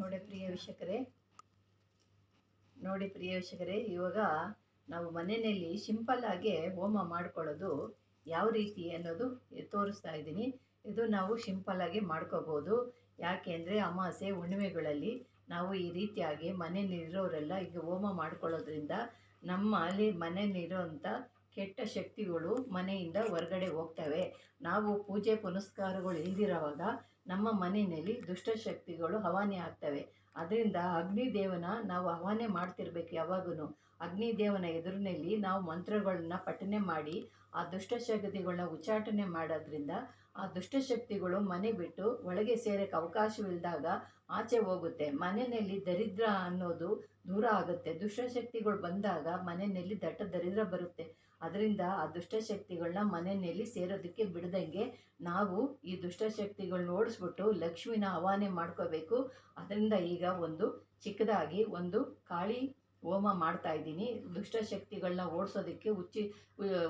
ನೋಡಿ ಪ್ರಿಯ ವೀಕ್ಷಕರೇ. ನೋಡಿ ಪ್ರಿಯ ವೀಕ್ಷಕರೇ, ಇವಾಗ ನಾವು ಮನೆಯಲ್ಲಿ ಸಿಂಪಲ್ ಆಗಿ ಹೋಮ ಮಾಡ್ಕೊಳ್ಳೋದು ಯಾವ ರೀತಿ ಅನ್ನೋದು ತೋರಿಸ್ತಾ ಇದ್ದೀನಿ. ಇದು ನಾವು ಸಿಂಪಲ್ ಆಗಿ ಮಾಡ್ಕೋಬೋದು. ಯಾಕೆ ಅಂದರೆ ಅಮಾಸೆ, ಹುಣ್ಣಿಮೆಗಳಲ್ಲಿ ನಾವು ಈ ರೀತಿಯಾಗಿ ಮನೆಯಲ್ಲಿರೋರೆಲ್ಲ ಈಗ ಹೋಮ ಮಾಡ್ಕೊಳ್ಳೋದ್ರಿಂದ ನಮ್ಮ ಅಲ್ಲಿ ಮನೆಯಲ್ಲಿರೋಂಥ ಕೆಟ್ಟ ಶಕ್ತಿಗಳು ಮನೆಯಿಂದ ಹೊರಗಡೆ ಹೋಗ್ತವೆ. ನಾವು ಪೂಜೆ ಪುನಸ್ಕಾರಗಳು ಇಲ್ದಿರೋವಾಗ ನಮ್ಮ ಮನೆಯಲ್ಲಿ ದುಷ್ಟಶಕ್ತಿಗಳು ಹವಾನೆ ಆಗ್ತವೆ. ಅದರಿಂದ ಅಗ್ನಿದೇವನ ನಾವು ಹವಾನೆ ಮಾಡ್ತಿರ್ಬೇಕು ಯಾವಾಗೂ ಅಗ್ನಿದೇವನ ಎದುರಿನಲ್ಲಿ ನಾವು ಮಂತ್ರಗಳನ್ನ ಪಠನೆ ಮಾಡಿ, ಆ ದುಷ್ಟಶಕ್ತಿಗಳನ್ನ ಉಚ್ಚಾಟನೆ ಮಾಡೋದ್ರಿಂದ ಆ ದುಷ್ಟಶಕ್ತಿಗಳು ಮನೆ ಬಿಟ್ಟು ಒಳಗೆ ಸೇರಕ್ಕೆ ಅವಕಾಶವಿಲ್ಲದಾಗ ಆಚೆ ಹೋಗುತ್ತೆ. ಮನೆಯಲ್ಲಿ ದರಿದ್ರ ಅನ್ನೋದು ದೂರ ಆಗುತ್ತೆ. ದುಷ್ಟಶಕ್ತಿಗಳು ಬಂದಾಗ ಮನೆಯಲ್ಲಿ ದಟ್ಟ ದರಿದ್ರ ಬರುತ್ತೆ. ಅದರಿಂದ ಆ ದುಷ್ಟಶಕ್ತಿಗಳನ್ನ ಮನೆಯಲ್ಲಿ ಸೇರೋದಕ್ಕೆ ಬಿಡದಂಗೆ ನಾವು ಈ ದುಷ್ಟಶಕ್ತಿಗಳನ್ನ ಓಡಿಸ್ಬಿಟ್ಟು ಲಕ್ಷ್ಮಿನ ಆವಾಹನೆ ಮಾಡ್ಕೋಬೇಕು. ಅದರಿಂದ ಈಗ ಒಂದು ಚಿಕ್ಕದಾಗಿ ಒಂದು ಕಾಳಿ ಹೋಮ ಮಾಡ್ತಾ ಇದ್ದೀನಿ. ದುಷ್ಟಶಕ್ತಿಗಳನ್ನ ಓಡಿಸೋದಕ್ಕೆ ಉಚ್ಚಿ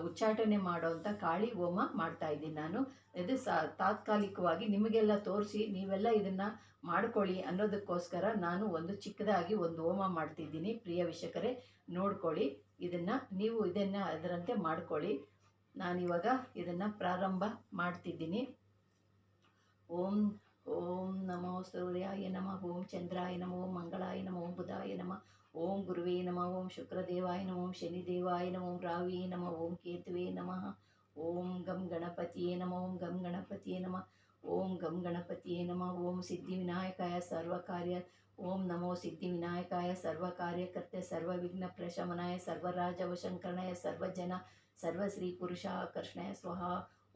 ಉಚ್ಚಾಟನೆ ಮಾಡೋವಂಥ ಕಾಳಿ ಹೋಮ ಮಾಡ್ತಾ ಇದ್ದೀನಿ ನಾನು. ಇದು ಸಾ, ತಾತ್ಕಾಲಿಕವಾಗಿ ನಿಮಗೆಲ್ಲ ತೋರಿಸಿ ನೀವೆಲ್ಲ ಇದನ್ನು ಮಾಡ್ಕೊಳ್ಳಿ ಅನ್ನೋದಕ್ಕೋಸ್ಕರ ನಾನು ಒಂದು ಚಿಕ್ಕದಾಗಿ ಒಂದು ಹೋಮ ಮಾಡ್ತಿದ್ದೀನಿ. ಪ್ರಿಯ ವಿಷಕರೇ ನೋಡ್ಕೊಳ್ಳಿ. ಇದನ್ನು ನೀವು ಇದನ್ನು ಅದರಂತೆ ಮಾಡ್ಕೊಳ್ಳಿ ನಾನಿವಾಗ ಇದನ್ನು ಪ್ರಾರಂಭ ಮಾಡ್ತಿದ್ದೀನಿ ಓಂ ಓಂ ನಮೋ ಸೂರ್ಯಾಯ ನಮಃ ಓಂ ಚಂದ್ರಾಯ ನಮ ಓಂ ಮಂಗಳಾಯ ನಮ ಓಂ ಬುಧಾಯ ನಮಃ ಓಂ ಗುರುವೇ ನಮಃ ಓಂ ಶುಕ್ರದೇವಾಯ ನಮಃ ಓಂ ಶನಿದೇವಾಯ ನಮಃ ಓಂ ರಾವಿಯೇ ನಮಃ ಓಂ ಕೇತುವೇ ನಮಃ ಓಂ ಗಂ ಗಣಪತಿಯೇ ನಮಃ ಓಂ ಗಂ ಗಣಪತಿಯೇ ನಮಃ ಓಂ ಗಂ ಗಣಪತಿಯೇ ನಮಃ ಓಂ ಸಿದ್ಧಿವಿನಾಯಕಾಯ ಸರ್ವಕಾರ್ಯ ಓಂ ನಮೋ ಸಿದ್ಧಿ ವಿನಾಯಕಾಯ ಸರ್ವ ಕಾರ್ಯಕರ್ತೆ, ಸರ್ವ ವಿಘ್ನ ಪ್ರಶಮನಾಯ ಸರ್ವರಾಜವಶಂಕರಣಾಯ ಸರ್ವಜನ ಪುರುಷ ಕೃಷ್ಣಯ ಸ್ವಹ.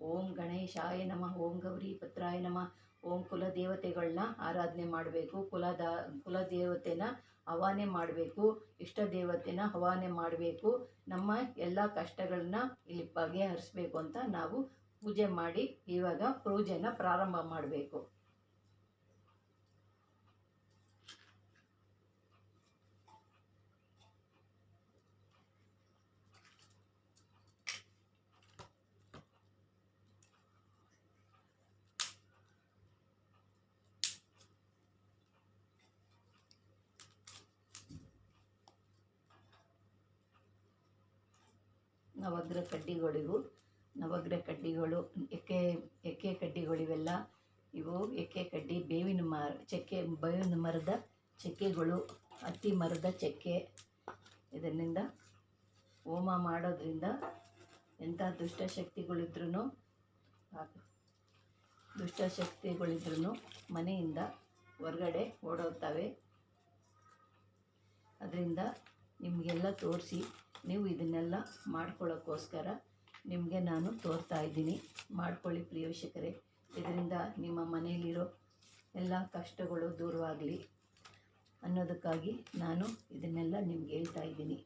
ಓಂ ಗಣೇಶಾಯ ನಮಃ, ಓಂ ಗೌರಿ ಪುತ್ರಾಯ ನಮಃ. ಓಂ ಕುಲದೇವತೆಗಳನ್ನ ಆರಾಧನೆ ಮಾಡಬೇಕು, ಕುಲದ, ಕುಲದೇವತೆನ ಹವಾನೆ ಮಾಡಬೇಕು ಇಷ್ಟ ದೇವತೆನ ಹವಾನೆ ಮಾಡಬೇಕು. ನಮ್ಮ ಎಲ್ಲ ಕಷ್ಟಗಳನ್ನ ಇಲ್ಲಿ ಬಗೆಹರಿಸ್ಬೇಕು ಅಂತ ನಾವು ಪೂಜೆ ಮಾಡಿ ಇವಾಗ ಪೂಜೆನ ಪ್ರಾರಂಭ ಮಾಡಬೇಕು. ನವಗ್ರ ಕಡ್ಡಿಗಳಿವು. ನವಗ್ರ ಕಡ್ಡಿಗಳು ಎಕ್ಕೆ ಎಕ್ಕೆ ಕಡ್ಡಿಗಳಿವೆಲ್ಲ ಇವು ಎಕ್ಕೆ ಕಡ್ಡಿ? ಬೇವಿನ ಮರ, ಚಕ್ಕೆ, ಬೇವಿನ ಮರದ ಚಕ್ಕೆಗಳು, ಅತ್ತಿ ಮರದ ಚಕ್ಕೆ. ಇದರಿಂದ ಹೋಮ ಮಾಡೋದ್ರಿಂದ ಎಂಥ ದುಷ್ಟಶಕ್ತಿಗಳಿದ್ರೂ ದುಷ್ಟಶಕ್ತಿಗಳಿದ್ರೂ ಮನೆಯಿಂದ ಹೊರಗಡೆ ಓಡೋಗ್ತವೆ. ಅದರಿಂದ ನಿಮಗೆಲ್ಲ ತೋರಿಸಿ. ನೀವು ಇದನ್ನೆಲ್ಲ ಮಾಡ್ಕೊಳ್ಳೋಕ್ಕೋಸ್ಕರ ನಿಮಗೆ ನಾನು ತೋರ್ತಾ ಇದ್ದೀನಿ. ಮಾಡ್ಕೊಳ್ಳಿ ಪ್ರಿಯ ವೀಕ್ಷಕರೇ. ಇದರಿಂದ ನಿಮ್ಮ ಮನೆಯಲ್ಲಿರೋ ಎಲ್ಲ ಕಷ್ಟಗಳು ದೂರವಾಗಲಿ ಅನ್ನೋದಕ್ಕಾಗಿ ನಾನು ಇದನ್ನೆಲ್ಲ ನಿಮ್ಗೆ ಹೇಳ್ತಾ ಇದ್ದೀನಿ.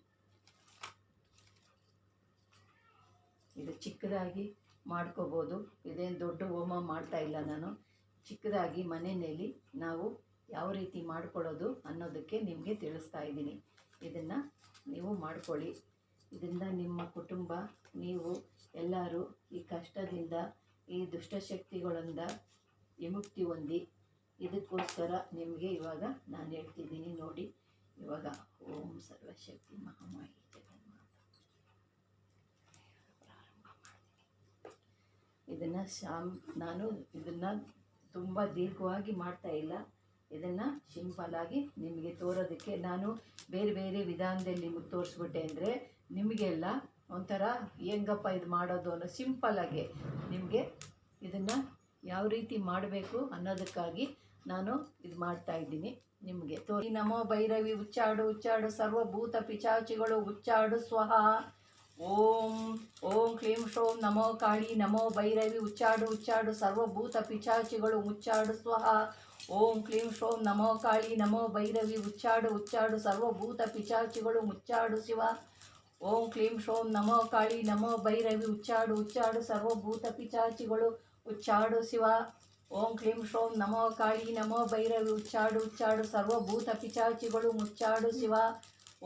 ಇದು ಚಿಕ್ಕದಾಗಿ ಮಾಡ್ಕೋಬೋದು. ಇದೇನು ದೊಡ್ಡ ಹೋಮ ಮಾಡ್ತಾ ಇಲ್ಲ ನಾನು. ಚಿಕ್ಕದಾಗಿ ಮನೆಯಲ್ಲಿ ನಾವು ಯಾವ ರೀತಿ ಮಾಡ್ಕೊಳ್ಳೋದು ಅನ್ನೋದಕ್ಕೆ ನಿಮಗೆ ತಿಳಿಸ್ತಾ ಇದ್ದೀನಿ. ಇದನ್ನು ನೀವು ಮಾಡ್ಕೊಳ್ಳಿ. ಇದರಿಂದ ನಿಮ್ಮ ಕುಟುಂಬ, ನೀವು ಎಲ್ಲರೂ ಈ ಕಷ್ಟದಿಂದ, ಈ ದುಷ್ಟಶಕ್ತಿಗಳಿಂದ ವಿಮುಕ್ತಿ ಹೊಂದಿ, ಇದಕ್ಕೋಸ್ಕರ ನಿಮಗೆ ಇವಾಗ ನಾನು ಹೇಳ್ತಿದ್ದೀನಿ ನೋಡಿ. ಇವಾಗ ಓಂ ಸರ್ವಶಕ್ತಿ ಮಹಾಮಾಯಿ ಇದನ್ನು ಶಾಮ್ ನಾನು ಇದನ್ನು ತುಂಬ ದೀರ್ಘವಾಗಿ ಮಾಡ್ತಾ ಇಲ್ಲ. ಇದನ್ನು ಸಿಂಪಲ್ಲಾಗಿ ನಿಮಗೆ ತೋರೋದಕ್ಕೆ ನಾನು ಬೇರೆ ಬೇರೆ ವಿಧಾನದಲ್ಲಿ ನಿಮಗೆ ತೋರಿಸ್ಬಿಟ್ಟೆ ಅಂದರೆ ನಿಮಗೆಲ್ಲ ಒಂಥರ ಹೆಂಗಪ್ಪ ಇದು ಮಾಡೋದು ಅನ್ನೋ ಸಿಂಪಲ್ಲಾಗಿ ನಿಮಗೆ ಇದನ್ನು ಯಾವ ರೀತಿ ಮಾಡಬೇಕು ಅನ್ನೋದಕ್ಕಾಗಿ ನಾನು ಇದು ಮಾಡ್ತಾ ಇದ್ದೀನಿ ನಿಮಗೆ ತೋರಿ ನಮೋ ಭೈರವಿ ಉಚ್ಚಾಡು ಉಚ್ಚಾಡು ಸರ್ವಭೂತ ಪಿಚಾಚಿಗಳು ಉಚ್ಚಾಡು ಸ್ವಹ. ಓಂ ಓಂ ಕ್ಲೀಂ ಶ್ರೋಂ ನಮೋ ಕಾಳಿ ನಮೋ ಭೈರವಿ ಉಚ್ಚಾಡು ಉಚ್ಚಾಡು ಸರ್ವಭೂತ ಪಿಚಾಚಿಗಳು ಉಚ್ಚಾಡು ಸ್ವಹ. ಓಂ ಕ್ಲೀಂ ಶೋಂ ನಮೋ ಕಾಳಿ ನಮೋ ಭೈರವಿ, ಉಚ್ಚಾಡು ಉಚ್ಚಾಡು ಸರ್ವಭೂತ ಪಿಚಾಚಿಗಳು ಮುಚ್ಚಾಡು ಶಿವ. ಓಂ ಕ್ಲೀಂ ಶೋಂ ನಮೋ ಕಾಳಿ ನಮೋ ಭೈರವಿ, ಉಚ್ಚಾಡು ಉಚ್ಚಾಡು ಸರ್ವಭೂತ ಪಿಚಾಚಿಗಳು ಉಚ್ಚಾಡು ಶಿವ. ಓಂ ಕ್ಲೀಂ ಶೋಂ ನಮೋ ಕಾಳಿ ನಮೋ ಭೈರವಿ, ಉಚ್ಚಾಡು ಉಚ್ಚಾಡು ಸರ್ವಭೂತ ಪಿಚಾಚಿಗಳು ಮುಚ್ಚಾಡು ಶಿವ.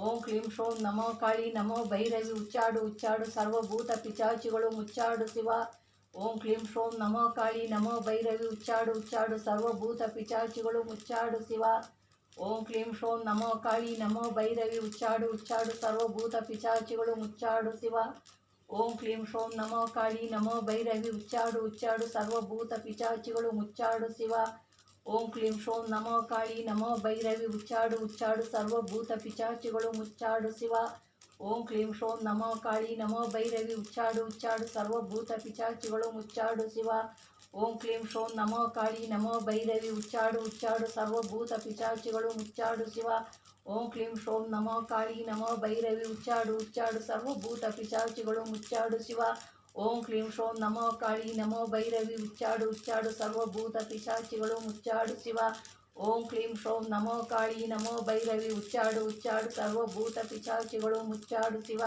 ಓಂ ಕ್ಲೀಂ ಶೋಂ ನಮೋ ಕಾಳಿ ನಮೋ ಭೈರವಿ, ಉಚ್ಚಾಡು ಉಚ್ಚಾಡು ಸರ್ವಭೂತ ಪಿಚಾಚಿಗಳು ಮುಚ್ಚಾಡು ಶಿವ. ಓಂ ಕ್ಲೀಂ ಶ್ರೋಂ ನಮೋ ಕಾಳಿ ನಮೋ ಭೈರವಿ, ಉಚ್ಚಾಡು ಉಚ್ಚಾಡು, ಸರ್ವಭೂತ ಪಿಚಾಚಿಗಳು ಮುಚ್ಚಾಡು ಶಿವ. ಓಂ ಕ್ಲೀಂ ಶೋಂ ನಮೋ ಕಾಳಿ ನಮೋ ಭೈರವಿ, ಉಚ್ಚಾಡು ಉಚ್ಚಾಡು, ಸರ್ವಭೂತ ಪಿಚಾಚಿಗಳು ಮುಚ್ಚಾಡು ಶಿವ. ಓಂ ಕ್ಲೀಂ ಶೋಂ ನಮೋ ಕಾಳಿ ನಮೋ ಭೈರವಿ, ಉಚ್ಚಾಡು ಉಚ್ಚಾಡು, ಸರ್ವಭೂತ ಪಿಚಾಚಿಗಳು ಮುಚ್ಚಾಡು ಶಿವ. ಓಂ ಕ್ಲೀಂ ಶೋಂ ನಮೋ ಕಾಳಿ ನಮೋ ಭೈರವಿ, ಉಚ್ಚಾಡು ಉಚ್ಚಾಡು, ಸರ್ವಭೂತ ಪಿಚಾಚಿಗಳು ಮುಚ್ಚಾಡು ಶಿವ. ಓಂ ಕ್ಲೀಂ ಶೋಂ ನಮೋ ಕಾಳಿ, ನಮೋ ಭೈರವಿ, ಉಚ್ಚಾಡು ಉಚ್ಚಾಡು ಸರ್ವಭೂತ ಪಿಚಾಚಿಗಳು ಮುಚ್ಚಾಡು ಶಿವ. ಓಂ ಕ್ಲೀಂ ಶೋಂ ನಮೋ ಕಾಳಿ, ನಮೋ ಭೈರವಿ, ಉಚ್ಚಾಡು ಉಚ್ಚಾಡು ಸರ್ವಭೂತ ಪಿಚಾಚಿಗಳು ಮುಚ್ಚಾಡು ಶಿವ. ಓಂ ಕ್ಲೀಂ ಶೋಂ ನಮೋ ಕಾಳಿ, ನಮೋ ಭೈರವಿ, ಉಚ್ಚಾಡು ಉಚ್ಚಾಡು ಸರ್ವಭೂತ ಪಿಚಾಚಿಗಳು ಮುಚ್ಚಾಡು ಶಿವ. ಓಂ ಕ್ಲೀಂ ಶೋಂ ನಮೋ ಕಾಳಿ, ನಮೋ ಭೈರವಿ, ಉಚ್ಚಾಡು ಉಚ್ಚಾಡು ಸರ್ವಭೂತ ಪಿಶಾಚಿಗಳು, ಮುಚ್ಚಾಡು ಶಿವ. ಓಂ ಕ್ಲೀಂ ಶೋಂ ನಮೋ ಕಾಳಿ ನಮೋ ಭೈರವಿ, ಉಚ್ಚಾಡು ಉಚ್ಚಾಡು ಸರ್ವಭೂತ ಪಿಚಾಚಿಗಳು ಮುಚ್ಚಾಡು ಶಿವ.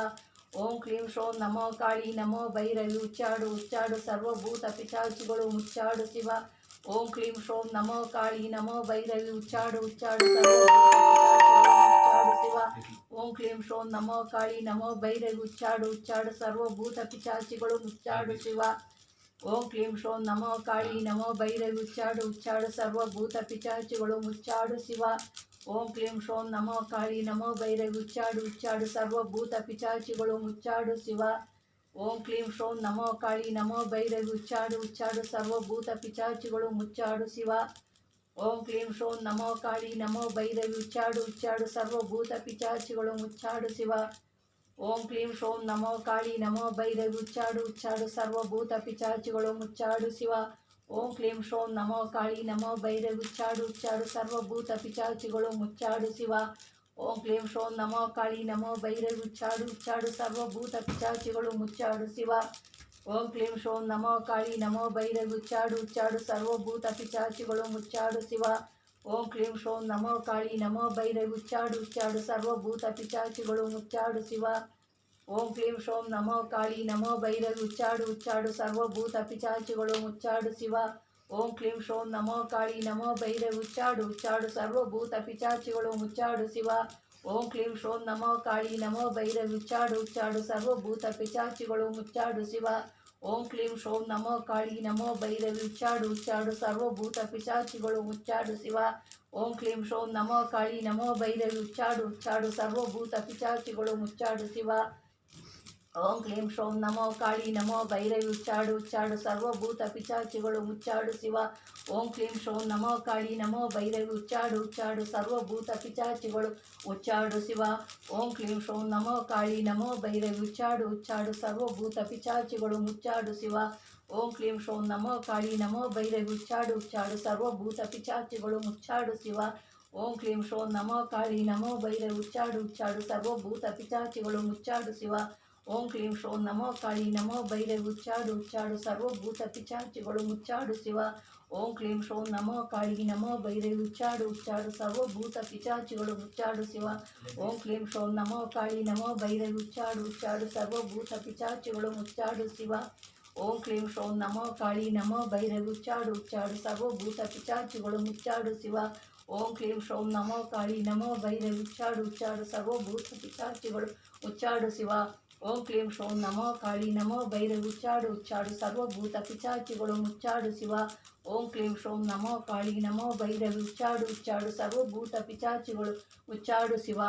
ಓಂ ಕ್ಲೀಂ ಶೋಂ ನಮೋ ಕಾಳಿ ನಮೋ ಭೈರವಿ, ಉಚ್ಚಾಡು ಉಚ್ಚಾಡು ಸರ್ವಭೂತ ಪಿಚಾಚಿಗಳು ಮುಚ್ಚಾಡು ಶಿವ. ಓಂ ಕ್ಲೀಂ ಶೋಂ ನಮೋ ಕಾಳಿ ನಮೋ ಭೈರವಿ, ಉಚ್ಚಾಡು ಉಚ್ಚಾಡು ಸರ್ವಭೂತ ಪಿಚಾಚಿಗಳು ಮುಚ್ಚಾಡು ಶಿವ. ಓಂ ಕ್ಲೀಂ ಶೋಂ ನಮೋ ಕಾಳಿ ನಮೋ ಭೈರವಿ, ಉಚ್ಚಾಡು ಉಚ್ಚಾಡು ಸರ್ವಭೂತ ಪಿಚಾಚುಗಳು ಮುಚ್ಚಾಡು ಶಿವ. ಓಂ ಕ್ಲೀಂ ಶೋಂ ನಮೋ ಕಾಳಿ ನಮೋ ಭೈರವಿ, ಉಚ್ಚಾಡು ಉಚ್ಚಾಡು ಸರ್ವಭೂತ ಪಿಚಾಚುಗಳು ಮುಚ್ಚಾಡು ಶಿವ. ಓಂ ಕ್ಲೀಂ ಶೋಂ ನಮೋ ಕಾಳಿ ನಮೋ ಭೈರವಿ, ಉಚ್ಚಾಡು ಉಚ್ಚಾಡು ಸರ್ವಭೂತ ಪಿಚಾಚುಗಳು ಮುಚ್ಚಾಡು ಶಿವ. ಓಂ ಕ್ಲೀಂ ಶೋಂ ನಮೋ ಕಾಳಿ ನಮೋ ಭೈರವಿ, ಉಚ್ಚಾಡು ಉಚ್ಚಾಡು ಸರ್ವಭೂತ ಪಿಚಾಚುಗಳು ಮುಚ್ಚಾಡು ಶಿವ. ಓಂ ಕ್ಲೀಂ ಶೋಂ ನಮೋ ಕಾಳಿ ನಮೋ ಭೈರವಿ ಉಚ್ಚಾಡು ಉಚ್ಚಾಡು ಸರ್ವಭೂತ ಪಿಚಾಚಿಗಳು ಮುಚ್ಚಾಡು ಶಿವ. ಓಂ ಕ್ಲೀಂ ಶೋಂ ನಮೋ ಕಾಳಿ ನಮೋ ಭೈರವಿ ಉಚ್ಚಾಡು ಉಚ್ಚಾಡು ಸರ್ವಭೂತ ಪಿಚಾಚಿಗಳು ಮುಚ್ಚಾಡು ಶಿವ. ಓಂ ಕ್ಲೀಂ ಶೋಂ ನಮೋ ಕಾಳಿ ನಮೋ ಭೈರವಿ ಉಚ್ಚಾಡು ಉಚ್ಚಾಡು ಸರ್ವಭೂತ ಪಿಚಾಚಿಗಳು ಮುಚ್ಚಾಡು ಶಿವ. ಓಂ ಕ್ಲೀಂ ಶೋಂ ನಮೋ ಕಾಳಿ ನಮೋ ಭೈರವಿ ಉಚ್ಚಾಡು ಉಚ್ಚಾಡು ಸರ್ವಭೂತ ಪಿಚಾಚಿಗಳು ಮುಚ್ಚಾಡು ಶಿವ. ಓಂ ಕ್ಲೀಂ ಶೋಂ ನಮೋ ಕಾಳಿ ನಮೋ ಭೈರವಿ, ಉಚ್ಚಾಡು ಉಚ್ಚಾಡು, ಸರ್ವಭೂತ ಪಿಚಾಚಿಗಳು ಮುಚ್ಚಾಡು ಶಿವ. ಓಂ ಕ್ಲೀಂ ಶೋಂ ನಮೋ ಕಾಳಿ ನಮೋ ಭೈರವಿ, ಉಚ್ಚಾಡು ಉಚ್ಚಾಡು, ಸರ್ವಭೂತ ಪಿಚಾಚಿಗಳು ಮುಚ್ಚಾಡು ಶಿವ. ಓಂ ಕ್ಲೀಂ ಶೋಂ ನಮೋ ಕಾಳಿ ನಮೋ ಭೈರವಿ, ಉಚ್ಚಾಡು ಉಚ್ಚಾಡು, ಸರ್ವಭೂತ ಪಿಚಾಚಿಗಳು ಮುಚ್ಚಾಡು ಶಿವ. ಓಂ ಕ್ಲೀಂ ಶೋಂ ನಮೋ ಕಾಳಿ ನಮೋ ಭೈರವಿ, ಉಚ್ಚಾಡು ಉಚ್ಚಾಡು, ಸರ್ವಭೂತ ಪಿಚಾಚಿಗಳು ಮುಚ್ಚಾಡು ಶಿವ. ಓಂ ಕ್ಲೀಂ ಶೋಂ ನಮೋ ಕಾಳಿ ನಮೋ ಭೈರವಿ ಉಚ್ಚಾಡು ಉಚ್ಚಾಡು ಸರ್ವಭೂತ ಪಿಶಾಚಿಗಳು ಉಚ್ಚಾಡು ಶಿವ. ಓಂ ಕ್ಲೀಂ ಶೋಂ ನಮೋ ಕಾಳಿ ನಮೋ ಭೈರವಿ ಉಚ್ಚಾಡು ಉಚ್ಚಾಡು ಸರ್ವಭೂತ ಪಿಶಾಚಿಗಳು ಮುಚ್ಚಾಡು ಶಿವ. ಓಂ ಕ್ಲೀಂ ಶೋಂ ನಮೋ ಕಾಳಿ ನಮೋ ಭೈರವಿ ಉಚ್ಚಾಡು ಉಚ್ಚಾಡು ಸರ್ವಭೂತ ಪಿಚಾಚಿಗಳು ಮುಚ್ಚಾಡು ಶಿವ. ಓಂ ಕ್ಲೀಂ ಶೋಂ ನಮೋ ಕಾಳಿ ನಮೋ ಭೈರವಿ ಉಚ್ಚಾಡು ಉಚ್ಚಾಡು ಸರ್ವಭೂತ ಪಿಚಾಚಿಗಳು ಉಚ್ಚಾಡು ಶಿವ. ಓಂ ಕ್ಲೀಂ ಶೋಂ ನಮೋ ಕಾಳಿ ನಮೋ ಭೈರವಿ ಉಚ್ಚಾಡು ಉಚ್ಚಾಡು ಸರ್ವಭೂತ ಪಿಚಾಚಿಗಳು ಮುಚ್ಚಾಡು ಶಿವ. ಓಂ ಕ್ಲೀಂ ಶೋಂ ನಮೋ ಕಾಳಿ ನಮೋ ಭೈರವಿ ಉಚ್ಚಾಡು ಉಚ್ಚಾಡು ಸರ್ವಭೂತ ಪಿಚಾಚಿಗಳು ಮುಚ್ಚಾಡು ಶಿವ. ಓಂ ಕ್ಲೀಂ ಶೋಂ ನಮೋ ಕಾಳಿ ನಮೋ ಭೈರವಿ ಉಚ್ಚಾಡು ಉಚ್ಚಾಡು ಸರ್ವಭೂತ ಪಿಚಾಚಿಗಳು ಮುಚ್ಚಾಡು ಶಿವ. ಓಂ ಕ್ಲೀಂ ಶೋಂ ನಮೋ ಕಾಳಿ ನಮೋ ಭೈರವಿ ಉಚ್ಚಾಡು ಉಚ್ಚಾಡು ಸರ್ವಭೂತ ಪಿಚಾಚಿಗಳು ಮುಚ್ಚಾಡು ಶಿವ ಓಂ ಕ್ಲೀಂ ಶೋಂ ನಮೋ ಕಾಳಿ ನಮೋ ಭೈರವಿ ಉಚ್ಚಾಡು ಉಚ್ಚಾಡು ಸರ್ವಭೂತ ಪಿಚಾಚಿಗಳು ಮುಚ್ಚಾಡು ಶಿವ ಓಂ ಕ್ಲೀಂ ಶೋಂ ನಮೋ ಕಾಳಿ ನಮೋ ಭೈರವಿ ಉಚ್ಚಾಡು ಉಚ್ಚಾಡು ಸರ್ವಭೂತ ಪಿಚಾಚಿಗಳು ಮುಚ್ಚಾಡು ಶಿವ ಓಂ ಕ್ಲೀಂ ಶೋಂ ನಮೋ ಕಾಳಿ ನಮೋ ಭೈರವಿ ಉಚ್ಚಾಡು ಉಚ್ಚಾಡು ಸರ್ವಭೂತ ಪಿಚಾಚಿಗಳು ಮುಚ್ಚಾಡು ಶಿವ ಓಂ ಕ್ಲೀಂ ಶೋಂ ನಮೋ ಕಾಳಿ ನಮೋ ಭೈರವಿ ಉಚ್ಚಾಡು ಉಚ್ಚಾಡು ಸರ್ವಭೂತ ಪಿಚಾಚಿಗಳು ಮುಚ್ಚಾಡು ಶಿವ ಓಂ ಕ್ಲೀಂ ಶೋಂ ನಮೋ ಕಾಳಿ ನಮೋ ಭೈರವಿ, ಉಚ್ಚಾಡು ಉಚ್ಚಾಡು, ಸರ್ವಭೂತ ಪಿಚಾಚಿಗಳು ಮುಚ್ಚಾಡು ಶಿವ. ಓಂ ಕ್ಲೀಂ ಶೋಂ ನಮೋ ಕಾಳಿ ನಮೋ ಭೈರವಿ, ಉಚ್ಚಾಡು ಉಚ್ಚಾಡು, ಸರ್ವಭೂತ ಪಿಚಾಚಿಗಳು ಉಚ್ಚಾಡು ಶಿವ.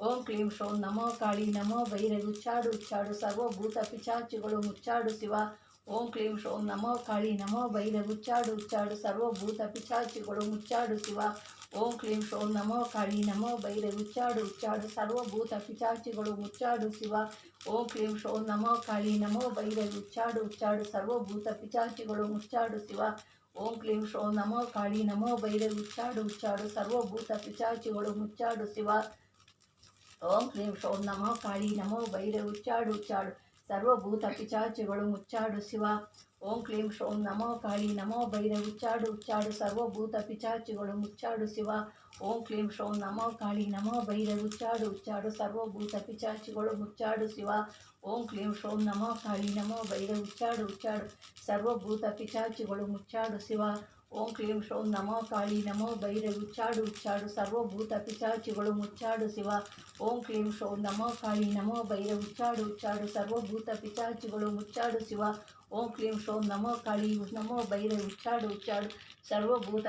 ಓಂ ಕ್ಲೀಂ ಶೋಂ ನಮೋ ಕಾಳಿ ನಮೋ ಭೈರವಿ, ಉಚ್ಚಾಡು ಉಚ್ಚಾಡು, ಸರ್ವಭೂತ ಪಿಚಾಚಿಗಳು ಮುಚ್ಚಾಡು ಶಿವ. ಓಂ ಕ್ಲೀಂ ಶೋಂ ನಮೋ ಕಾಳಿ ನಮೋ ಭೈರವಿ ಉಚ್ಚಾಡು ಉಚ್ಚಾಡು ಸರ್ವಭೂತ ಪಿಚಾಚಿಗಳು ಮುಚ್ಚಾಡು ಶಿವ. ಓಂ ಕ್ಲೀಂ ಶೋಂ ನಮೋ ಕಾಳಿ ನಮೋ ಬೈರೆ ಉಚ್ಚಾಡು ಉಚ್ಚಾಡು ಸರ್ವಭೂತ ಪಿಚಾಚಿಗಳು ಮುಚ್ಚಾಡು ಶಿವ. ಓಂ ಕ್ಲೀಂ ಶೋಂ ನಮೋ ಕಾಳಿ ನಮೋ ಬೈರೆ ಉಚ್ಚಾಡು ಉಚ್ಚಾಡು ಸರ್ವಭೂತ ಪಿಚಾಚಿಗಳು ಮುಚ್ಚಾಡು ಶಿವ. ಓಂ ಕ್ಲೀಂ ಶೋಂ ನಮೋ ಕಾಳಿ ನಮೋ ಬೈರೆ ಉಚ್ಚಾಡು ಉಚ್ಚಾಡು ಸರ್ವಭೂತ ಪಿಚಾಚಿಗಳು ಮುಚ್ಚಾಡು ಶಿವ. ಓಂ ಕ್ಲೀಂ ಶೋಂ ನಮೋ ಕಾಳಿ ನಮೋ ಬೈರೆ ಉಚ್ಚಾಡು ಉಚ್ಚಾಡು ಸರ್ವಭೂತ ಪಿಚಾಚಿಗಳು ಮುಚ್ಚಾಡು ಶಿವ ಓಂ ಕ್ಲೀಂ ಶೋಂ ನಮೋ ಕಾಳಿ ನಮೋ ಭೈರವಿ ಉಚ್ಚಾಡು ಉಚ್ಚಾಡು ಸರ್ವಭೂತ ಪಿಚಾಚಿಗಳು ಮುಚ್ಚಾಡು ಶಿವ ಓಂ ಕ್ಲೀಂ ಶೋಂ ನಮೋ ಕಾಳಿ ನಮೋ ಭೈರವಿ ಉಚ್ಚಾಡು ಉಚ್ಚಾಡು ಸರ್ವಭೂತ ಪಿಚಾಚಿಗಳು ಮುಚ್ಚಾಡು ಶಿವ ಓಂ ಕ್ಲೀಂ ಶೋಂ ನಮೋ ಕಾಳಿ ನಮೋ ಭೈರವಿ ಉಚ್ಚಾಡು ಉಚ್ಚಾಡು ಸರ್ವಭೂತ ಪಿಚಾಚಿಗಳು ಮುಚ್ಚಾಡು ಶಿವ ಓಂ ಕ್ಲೀಂ ಶೋಂ ನಮೋ ಕಾಳಿ ನಮೋ ಭೈರವಿ, ಉಚ್ಚಾಡು ಉಚ್ಚಾಡು, ಸರ್ವಭೂತ ಪಿಚಾಚಿಗಳು ಮುಚ್ಚಾಡು ಶಿವ. ಓಂ ಕ್ಲೀಂ ಶೋಂ ನಮೋ ಕಾಳಿ ನಮೋ ಭೈರವಿ, ಉಚ್ಚಾಡು ಉಚ್ಚಾಡು, ಸರ್ವಭೂತ ಪಿಚಾಚಿಗಳು ಮುಚ್ಚಾಡು ಶಿವ. ಓಂ ಕ್ಲೀಂ ಶೋಂ ನಮೋ ಕಾಳಿ ನಮೋ ಭೈರವಿ, ಉಚ್ಚಾಡು ಉಚ್ಚಾಡು, ಸರ್ವಭೂತ